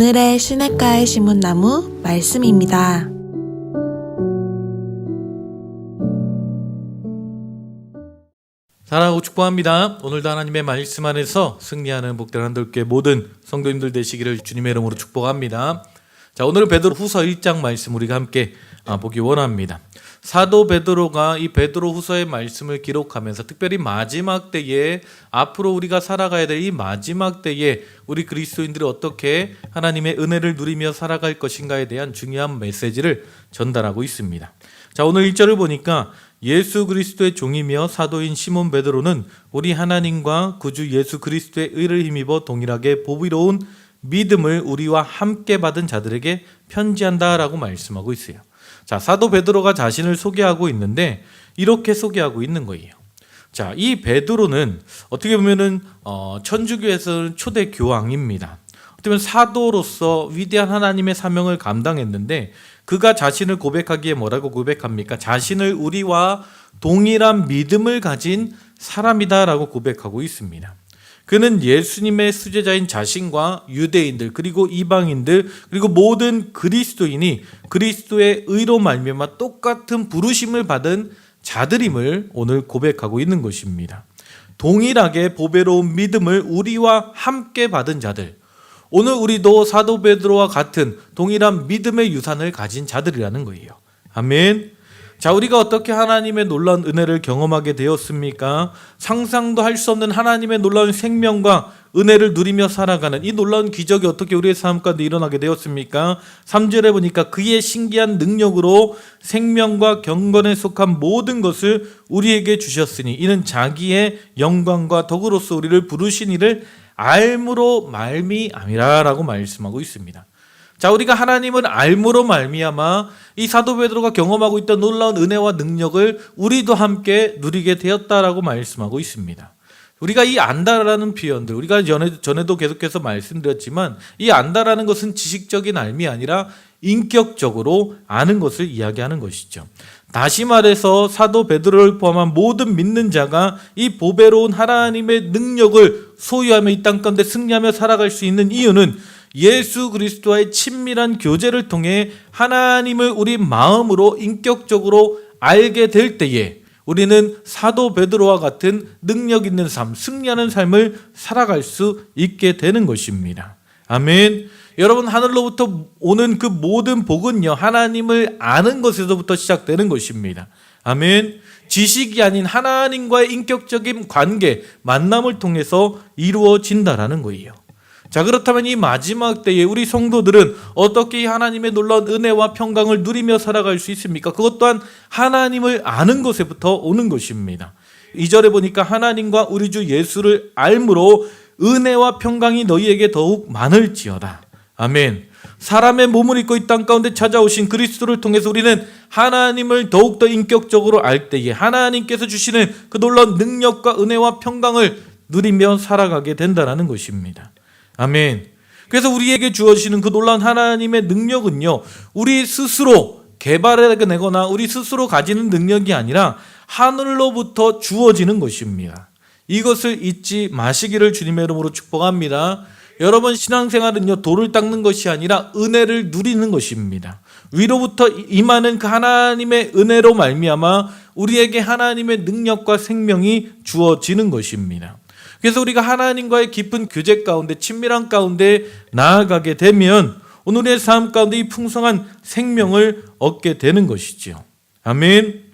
오늘의 시냇가의 심은 나무 말씀입니다. 사랑하고 축복합니다. 오늘도 하나님의 말씀 안에서 승리하는 복된 한들교회 모든 성도님들 되시기를 주님의 이름으로 축복합니다. 자, 오늘 베드로 후서 1장 말씀 우리가 함께 아, 보기 원합니다. 사도 베드로가 이 베드로 후서의 말씀을 기록하면서 특별히 마지막 때에 앞으로 우리가 살아가야 될 이 마지막 때에 우리 그리스도인들이 어떻게 하나님의 은혜를 누리며 살아갈 것인가에 대한 중요한 메시지를 전달하고 있습니다. 자, 오늘 1절을 보니까 예수 그리스도의 종이며 사도인 시몬 베드로는 우리 하나님과 구주 예수 그리스도의 의를 힘입어 동일하게 보비로운 믿음을 우리와 함께 받은 자들에게 편지한다라고 말씀하고 있어요. 자, 사도 베드로가 자신을 소개하고 있는데 이렇게 소개하고 있는 거예요. 자, 이 베드로는 어떻게 보면은 어, 천주교에서는 초대 교황입니다. 어떻게 보면 사도로서 위대한 하나님의 사명을 감당했는데 그가 자신을 고백하기에 뭐라고 고백합니까? 자신을 우리와 동일한 믿음을 가진 사람이다라고 고백하고 있습니다. 그는 예수님의 수제자인 자신과 유대인들 그리고 이방인들 그리고 모든 그리스도인이 그리스도의 의로 말미암아 똑같은 부르심을 받은 자들임을 오늘 고백하고 있는 것입니다. 동일하게 보배로운 믿음을 우리와 함께 받은 자들 오늘 우리도 사도 베드로와 같은 동일한 믿음의 유산을 가진 자들이라는 거예요. 아멘. 자, 우리가 어떻게 하나님의 놀라운 은혜를 경험하게 되었습니까? 상상도 할 수 없는 하나님의 놀라운 생명과 은혜를 누리며 살아가는 이 놀라운 기적이 어떻게 우리의 삶 가운데 일어나게 되었습니까? 3절에 보니까 그의 신기한 능력으로 생명과 경건에 속한 모든 것을 우리에게 주셨으니 이는 자기의 영광과 덕으로서 우리를 부르신 이를 알므로 말미암이라라고 말씀하고 있습니다. 자, 우리가 하나님을 알므로 말미암아 이 사도 베드로가 경험하고 있던 놀라운 은혜와 능력을 우리도 함께 누리게 되었다라고 말씀하고 있습니다. 우리가 이 안다라는 표현들 우리가 전에, 전에 도 계속해서 말씀드렸지만 이 안다라는 것은 지식적인 알미 아니라 인격적으로 아는 것을 이야기하는 것이죠. 다시 말해서 사도 베드로를 포함한 모든 믿는 자가 이 보배로운 하나님의 능력을 소유하며 이 땅 가운데 승리하며 살아갈 수 있는 이유는 예수 그리스도와의 친밀한 교제를 통해 하나님을 우리 마음으로 인격적으로 알게 될 때에 우리는 사도 베드로와 같은 능력 있는 삶, 승리하는 삶을 살아갈 수 있게 되는 것입니다. 아멘. 여러분 하늘로부터 오는 그 모든 복은요 하나님을 아는 것에서부터 시작되는 것입니다. 아멘. 지식이 아닌 하나님과의 인격적인 관계, 만남을 통해서 이루어진다라는 거예요. 자, 그렇다면 이 마지막 때에 우리 성도들은 어떻게 이 하나님의 놀라운 은혜와 평강을 누리며 살아갈 수 있습니까? 그것 또한 하나님을 아는 것에부터 오는 것입니다. 이절에 보니까 하나님과 우리 주 예수를 알므로 은혜와 평강이 너희에게 더욱 많을지어다. 아멘. 사람의 몸을 입고 이 땅 가운데 찾아오신 그리스도를 통해서 우리는 하나님을 더욱더 인격적으로 알 때에 하나님께서 주시는 그 놀라운 능력과 은혜와 평강을 누리며 살아가게 된다는 것입니다. 아멘. 그래서 우리에게 주어지는 그 놀라운 하나님의 능력은요, 우리 스스로 개발해내거나 우리 스스로 가지는 능력이 아니라 하늘로부터 주어지는 것입니다. 이것을 잊지 마시기를 주님의 이름으로 축복합니다. 여러분 신앙생활은요 돌을 닦는 것이 아니라 은혜를 누리는 것입니다. 위로부터 임하는 그 하나님의 은혜로 말미암아 우리에게 하나님의 능력과 생명이 주어지는 것입니다. 그래서 우리가 하나님과의 깊은 교제 가운데 친밀한 가운데 나아가게 되면 오늘의 삶 가운데 이 풍성한 생명을 얻게 되는 것이죠. 아멘.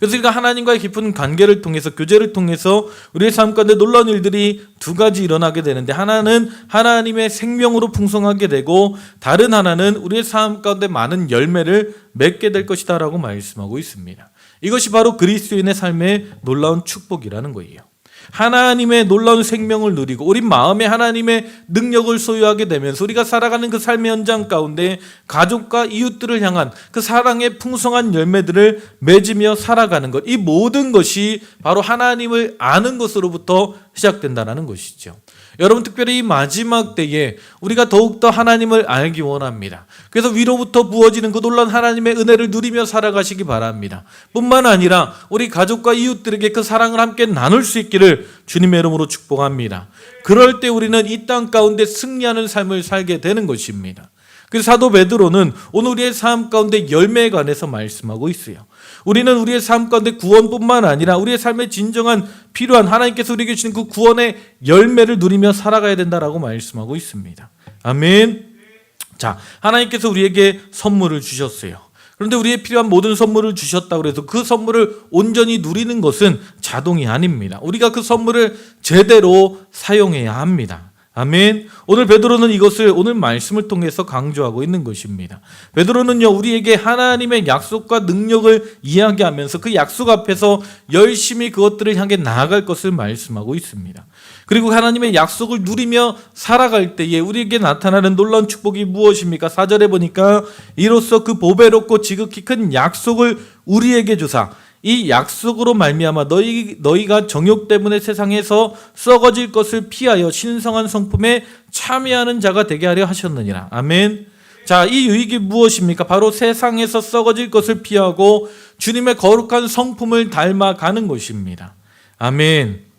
그래서 우리가 하나님과의 깊은 관계를 통해서 교제를 통해서 우리의 삶 가운데 놀라운 일들이 두 가지 일어나게 되는데 하나는 하나님의 생명으로 풍성하게 되고 다른 하나는 우리의 삶 가운데 많은 열매를 맺게 될 것이다라고 말씀하고 있습니다. 이것이 바로 그리스도인의 삶의 놀라운 축복이라는 거예요. 하나님의 놀라운 생명을 누리고 우리 마음에 하나님의 능력을 소유하게 되면서 우리가 살아가는 그 삶의 현장 가운데 가족과 이웃들을 향한 그 사랑의 풍성한 열매들을 맺으며 살아가는 것. 이 모든 것이 바로 하나님을 아는 것으로부터 시작된다는 것이죠. 여러분 특별히 이 마지막 때에 우리가 더욱더 하나님을 알기 원합니다. 그래서 위로부터 부어지는 그 놀라운 하나님의 은혜를 누리며 살아가시기 바랍니다. 뿐만 아니라 우리 가족과 이웃들에게 그 사랑을 함께 나눌 수 있기를 주님의 이름으로 축복합니다. 그럴 때 우리는 이 땅 가운데 승리하는 삶을 살게 되는 것입니다. 그래서 사도 베드로는 오늘 우리의 삶 가운데 열매에 관해서 말씀하고 있어요. 우리는 우리의 삶 가운데 구원뿐만 아니라 우리의 삶에 진정한 필요한 하나님께서 우리에게 주신 그 구원의 열매를 누리며 살아가야 된다라고 말씀하고 있습니다. 아멘. 자, 하나님께서 우리에게 선물을 주셨어요. 그런데 우리의 필요한 모든 선물을 주셨다고 해서 그 선물을 온전히 누리는 것은 자동이 아닙니다. 우리가 그 선물을 제대로 사용해야 합니다. 아멘. 오늘 베드로는 이것을 오늘 말씀을 통해서 강조하고 있는 것입니다. 베드로는요, 우리에게 하나님의 약속과 능력을 이야기하면서 그 약속 앞에서 열심히 그것들을 향해 나아갈 것을 말씀하고 있습니다. 그리고 하나님의 약속을 누리며 살아갈 때에 우리에게 나타나는 놀라운 축복이 무엇입니까? 사절에 보니까 이로써 그 보배롭고 지극히 큰 약속을 우리에게 주사 이 약속으로 말미암아 너희 너희가 정욕 때문에 세상에서 썩어질 것을 피하여 신성한 성품에 참여하는 자가 되게 하려 하셨느니라. 아멘. 자, 이 유익이 무엇입니까? 바로 세상에서 썩어질 것을 피하고 주님의 거룩한 성품을 닮아가는 것입니다. 아멘.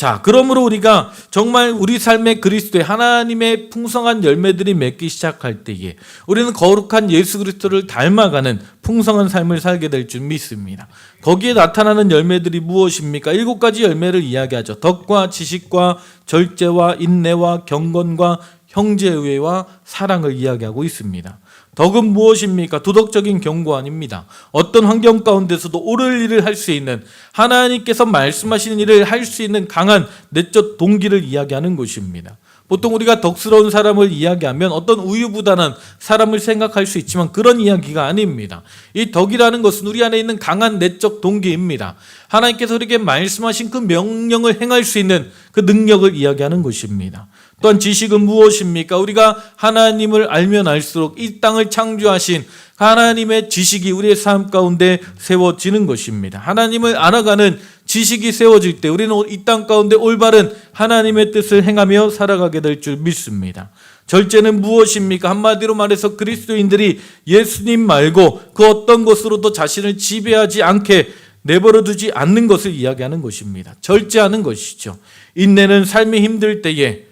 자, 그러므로 우리가 정말 우리 삶의 그리스도의 하나님의 풍성한 열매들이 맺기 시작할 때에 우리는 거룩한 예수 그리스도를 닮아가는 풍성한 삶을 살게 될 줄 믿습니다. 거기에 나타나는 열매들이 무엇입니까? 일곱 가지 열매를 이야기하죠. 덕과 지식과 절제와 인내와 경건과 형제의회와 사랑을 이야기하고 있습니다. 덕은 무엇입니까? 도덕적인 경고 아닙니다. 어떤 환경 가운데서도 옳을 일을 할 수 있는 하나님께서 말씀하시는 일을 할 수 있는 강한 내적 동기를 이야기하는 것입니다. 보통 우리가 덕스러운 사람을 이야기하면 어떤 우유부단한 사람을 생각할 수 있지만 그런 이야기가 아닙니다. 이 덕이라는 것은 우리 안에 있는 강한 내적 동기입니다. 하나님께서 우리에게 말씀하신 그 명령을 행할 수 있는 그 능력을 이야기하는 것입니다. 또한 지식은 무엇입니까? 우리가 하나님을 알면 알수록 이 땅을 창조하신 하나님의 지식이 우리의 삶 가운데 세워지는 것입니다. 하나님을 알아가는 지식이 세워질 때 우리는 이 땅 가운데 올바른 하나님의 뜻을 행하며 살아가게 될 줄 믿습니다. 절제는 무엇입니까? 한마디로 말해서 그리스도인들이 예수님 말고 그 어떤 것으로도 자신을 지배하지 않게 내버려 두지 않는 것을 이야기하는 것입니다. 절제하는 것이죠. 인내는 삶이 힘들 때에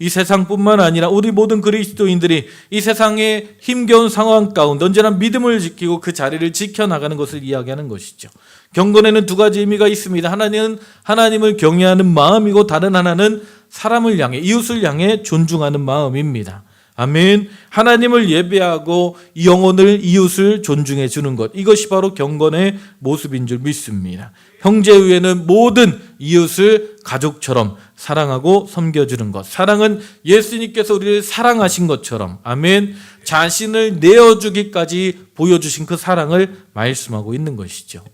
이 세상뿐만 아니라 우리 모든 그리스도인들이 이 세상의 힘겨운 상황 가운데 언제나 믿음을 지키고 그 자리를 지켜나가는 것을 이야기하는 것이죠. 경건에는 두 가지 의미가 있습니다. 하나는 하나님을 경외하는 마음이고 다른 하나는 사람을 향해 이웃을 향해 존중하는 마음입니다. 아멘. 하나님을 예배하고 영혼을 이웃을 존중해 주는 것. 이것이 바로 경건의 모습인 줄 믿습니다. 형제 위에는 모든 이웃을 가족처럼 사랑하고 섬겨 주는 것. 사랑은 예수님께서 우리를 사랑하신 것처럼, 아멘. 자신을 내어 주기까지 보여 주신 그 사랑을 말씀하고 있는 것이죠.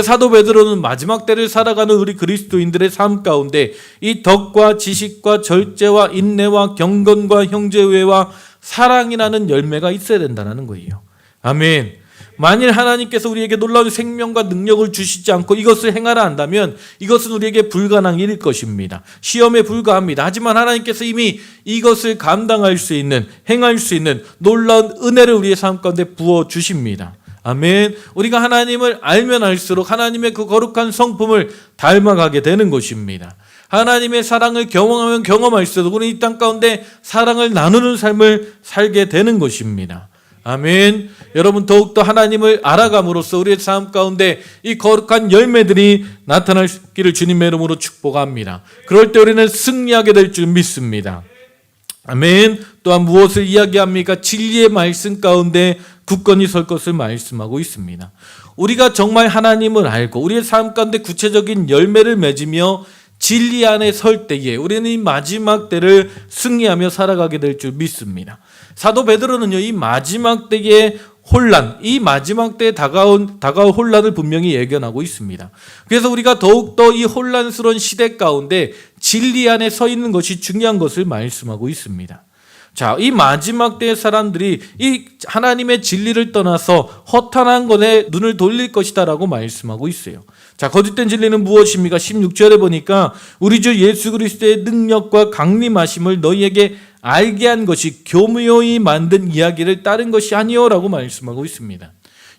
사도 베드로는 마지막 때를 살아가는 우리 그리스도인들의 삶 가운데 이 덕과 지식과 절제와 인내와 경건과 형제회와 사랑이라는 열매가 있어야 된다는 거예요. 아멘. 만일 하나님께서 우리에게 놀라운 생명과 능력을 주시지 않고 이것을 행하라 한다면 이것은 우리에게 불가능한 일일 것입니다. 시험에 불과합니다. 하지만 하나님께서 이미 이것을 감당할 수 있는, 행할 수 있는 놀라운 은혜를 우리의 삶 가운데 부어 주십니다. 아멘. 우리가 하나님을 알면 알수록 하나님의 그 거룩한 성품을 닮아가게 되는 것입니다. 하나님의 사랑을 경험하면 경험할수록 우리 이땅 가운데 사랑을 나누는 삶을 살게 되는 것입니다. 아멘. 여러분 더욱더 하나님을 알아감으로써 우리의 삶 가운데 이 거룩한 열매들이 나타날기를 주님의 이름으로 축복합니다. 그럴 때 우리는 승리하게 될 줄 믿습니다. 아멘. 또한 무엇을 이야기합니까? 진리의 말씀 가운데 굳건히 설 것을 말씀하고 있습니다. 우리가 정말 하나님을 알고 우리의 삶 가운데 구체적인 열매를 맺으며 진리 안에 설 때에 우리는 이 마지막 때를 승리하며 살아가게 될 줄 믿습니다. 사도 베드로는요, 이 마지막 때의 혼란, 이 마지막 때에 다가온, 다가올 혼란을 분명히 예견하고 있습니다. 그래서 우리가 더욱더 이 혼란스러운 시대 가운데 진리 안에 서 있는 것이 중요한 것을 말씀하고 있습니다. 자, 이 마지막 때의 사람들이 이 하나님의 진리를 떠나서 허탄한 것에 눈을 돌릴 것이다라고 말씀하고 있어요. 자, 거짓된 진리는 무엇입니까? 16절에 보니까 우리 주 예수 그리스도의 능력과 강림하심을 너희에게 알게 한 것이 교묘히 만든 이야기를 따른 것이 아니요라고 말씀하고 있습니다.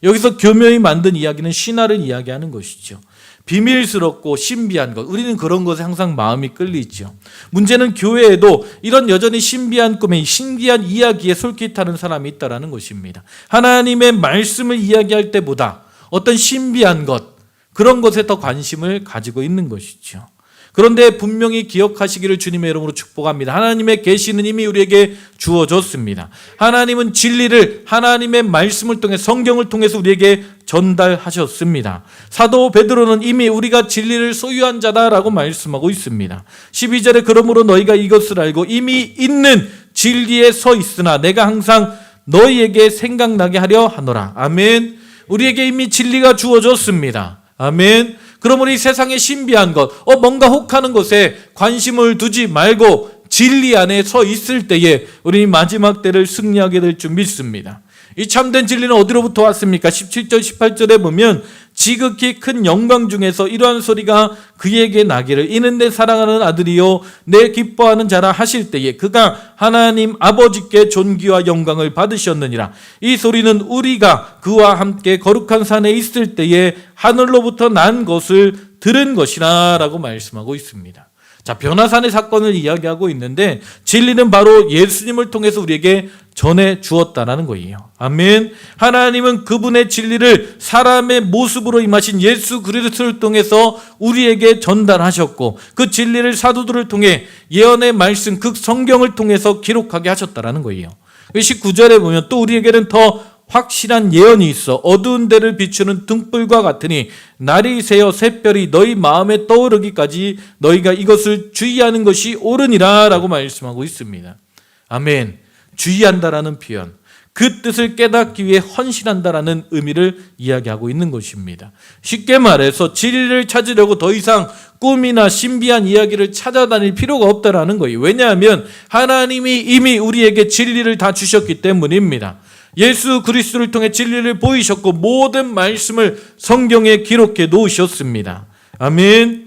여기서 교묘히 만든 이야기는 신화를 이야기하는 것이죠. 비밀스럽고 신비한 것. 우리는 그런 것에 항상 마음이 끌리죠. 문제는 교회에도 이런 여전히 신비한 꿈에 신기한 이야기에 솔깃하는 사람이 있다라는 것입니다. 하나님의 말씀을 이야기할 때보다 어떤 신비한 것, 그런 것에 더 관심을 가지고 있는 것이죠. 그런데 분명히 기억하시기를 주님의 이름으로 축복합니다. 하나님의 계시는 이미 우리에게 주어졌습니다. 하나님은 진리를 하나님의 말씀을 통해 성경을 통해서 우리에게 전달하셨습니다. 사도 베드로는 이미 우리가 진리를 소유한 자다라고 말씀하고 있습니다. 12절에 그러므로 너희가 이것을 알고 이미 있는 진리에 서 있으나 내가 항상 너희에게 생각나게 하려 하노라. 아멘. 우리에게 이미 진리가 주어졌습니다. 아멘. 그러므로 이 세상의 신비한 것, 어, 뭔가 혹하는 것에 관심을 두지 말고 진리 안에 서 있을 때에 우리 마지막 때를 승리하게 될 줄 믿습니다. 이 참된 진리는 어디로부터 왔습니까? 17절, 18절에 보면 지극히 큰 영광 중에서 이러한 소리가 그에게 나기를 이는 내 사랑하는 아들이요 내 기뻐하는 자라 하실 때에 그가 하나님 아버지께 존귀와 영광을 받으셨느니라 이 소리는 우리가 그와 함께 거룩한 산에 있을 때에 하늘로부터 난 것을 들은 것이라라고 말씀하고 있습니다. 자, 변화산의 사건을 이야기하고 있는데 진리는 바로 예수님을 통해서 우리에게 전해 주었다라는 거예요. 아멘. 하나님은 그분의 진리를 사람의 모습으로 임하신 예수 그리스도를 통해서 우리에게 전달하셨고 그 진리를 사도들을 통해 예언의 말씀 그 성경을 통해서 기록하게 하셨다라는 거예요. 19절에 보면 또 우리에게는 더 확실한 예언이 있어 어두운 데를 비추는 등불과 같으니 날이 새어 샛별이 너희 마음에 떠오르기까지 너희가 이것을 주의하는 것이 옳으니라라고 말씀하고 있습니다. 아멘. 주의한다라는 표현. 그 뜻을 깨닫기 위해 헌신한다라는 의미를 이야기하고 있는 것입니다. 쉽게 말해서 진리를 찾으려고 더 이상 꿈이나 신비한 이야기를 찾아다닐 필요가 없다라는 거예요. 왜냐하면 하나님이 이미 우리에게 진리를 다 주셨기 때문입니다. 예수 그리스도를 통해 진리를 보이셨고 모든 말씀을 성경에 기록해 놓으셨습니다. 아멘.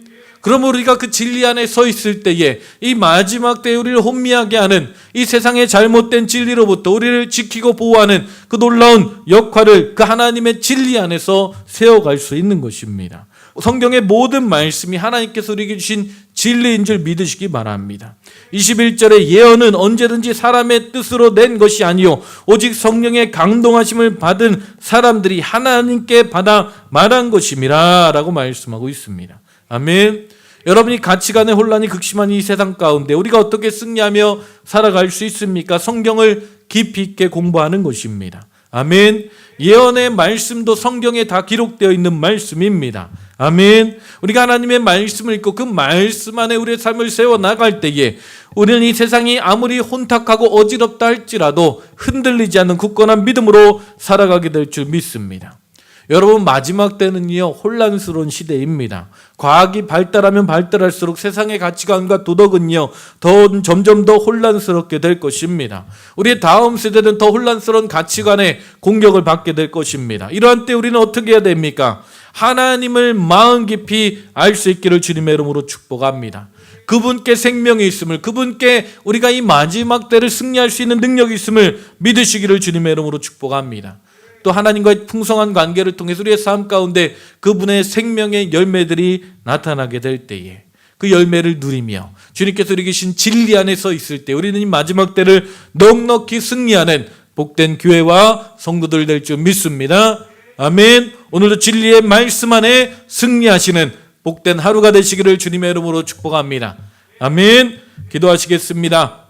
그럼 우리가 그 진리 안에 서 있을 때에 이 마지막 때에 우리를 혼미하게 하는 이 세상의 잘못된 진리로부터 우리를 지키고 보호하는 그 놀라운 역할을 그 하나님의 진리 안에서 세워갈 수 있는 것입니다. 성경의 모든 말씀이 하나님께서 우리에게 주신 진리인 줄 믿으시기 바랍니다. 21절에 예언은 언제든지 사람의 뜻으로 낸 것이 아니요 오직 성령의 강동하심을 받은 사람들이 하나님께 받아 말한 것임이라라고 말씀하고 있습니다. 아멘. 여러분이 가치관의 혼란이 극심한 이 세상 가운데 우리가 어떻게 승리하며 살아갈 수 있습니까? 성경을 깊이 있게 공부하는 것입니다. 아멘. 예언의 말씀도 성경에 다 기록되어 있는 말씀입니다. 아멘. 우리가 하나님의 말씀을 읽고 그 말씀 안에 우리의 삶을 세워 나갈 때에 우리는 이 세상이 아무리 혼탁하고 어지럽다 할지라도 흔들리지 않는 굳건한 믿음으로 살아가게 될 줄 믿습니다. 여러분 마지막 때는요 혼란스러운 시대입니다. 과학이 발달하면 발달할수록 세상의 가치관과 도덕은요 더 점점 더 혼란스럽게 될 것입니다. 우리의 다음 세대는 더 혼란스러운 가치관의 공격을 받게 될 것입니다. 이러한 때 우리는 어떻게 해야 됩니까? 하나님을 마음 깊이 알 수 있기를 주님의 이름으로 축복합니다. 그분께 생명이 있음을 그분께 우리가 이 마지막 때를 승리할 수 있는 능력이 있음을 믿으시기를 주님의 이름으로 축복합니다. 또 하나님과의 풍성한 관계를 통해서 우리의 삶 가운데 그분의 생명의 열매들이 나타나게 될 때에 그 열매를 누리며 주님께서 우리 계신 진리 안에 서 있을 때 우리는 이 마지막 때를 넉넉히 승리하는 복된 교회와 성도들 될 줄 믿습니다. 아멘. 오늘도 진리의 말씀 안에 승리하시는 복된 하루가 되시기를 주님의 이름으로 축복합니다. 아멘. 기도하시겠습니다.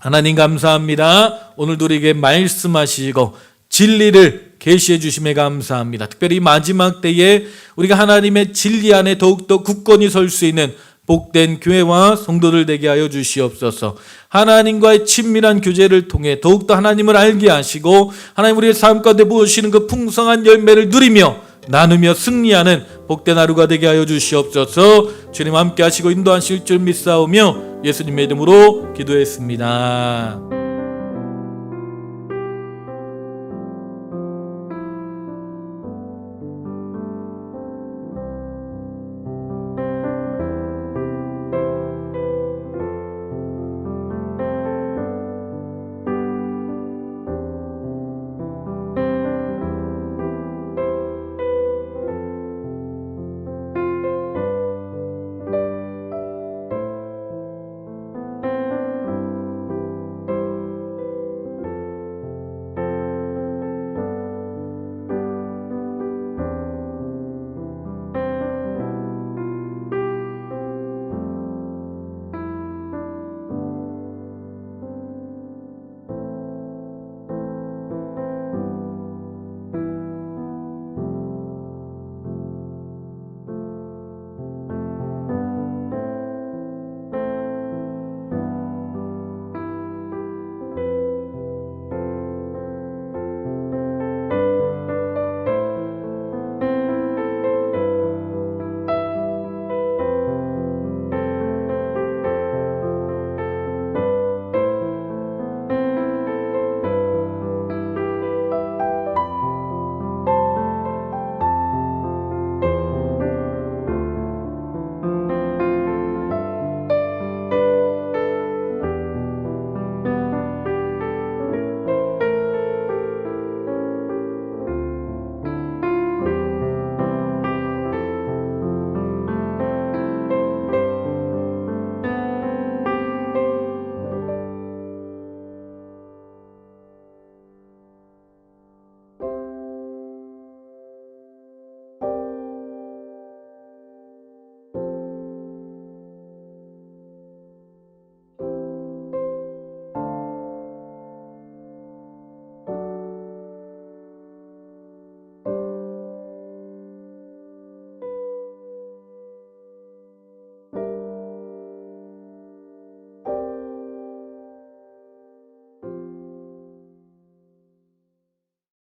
하나님 감사합니다. 오늘도 우리에게 말씀하시고 진리를 계시해 주심에 감사합니다. 특별히 마지막 때에 우리가 하나님의 진리 안에 더욱더 굳건히 설 수 있는 복된 교회와 성도들 되게 하여 주시옵소서. 하나님과의 친밀한 교제를 통해 더욱더 하나님을 알게 하시고 하나님 우리의 삶 가운데 부으시는 그 풍성한 열매를 누리며 나누며 승리하는 복된 하루가 되게 하여 주시옵소서. 주님 함께 하시고 인도하실 줄 믿사오며 예수님의 이름으로 기도했습니다.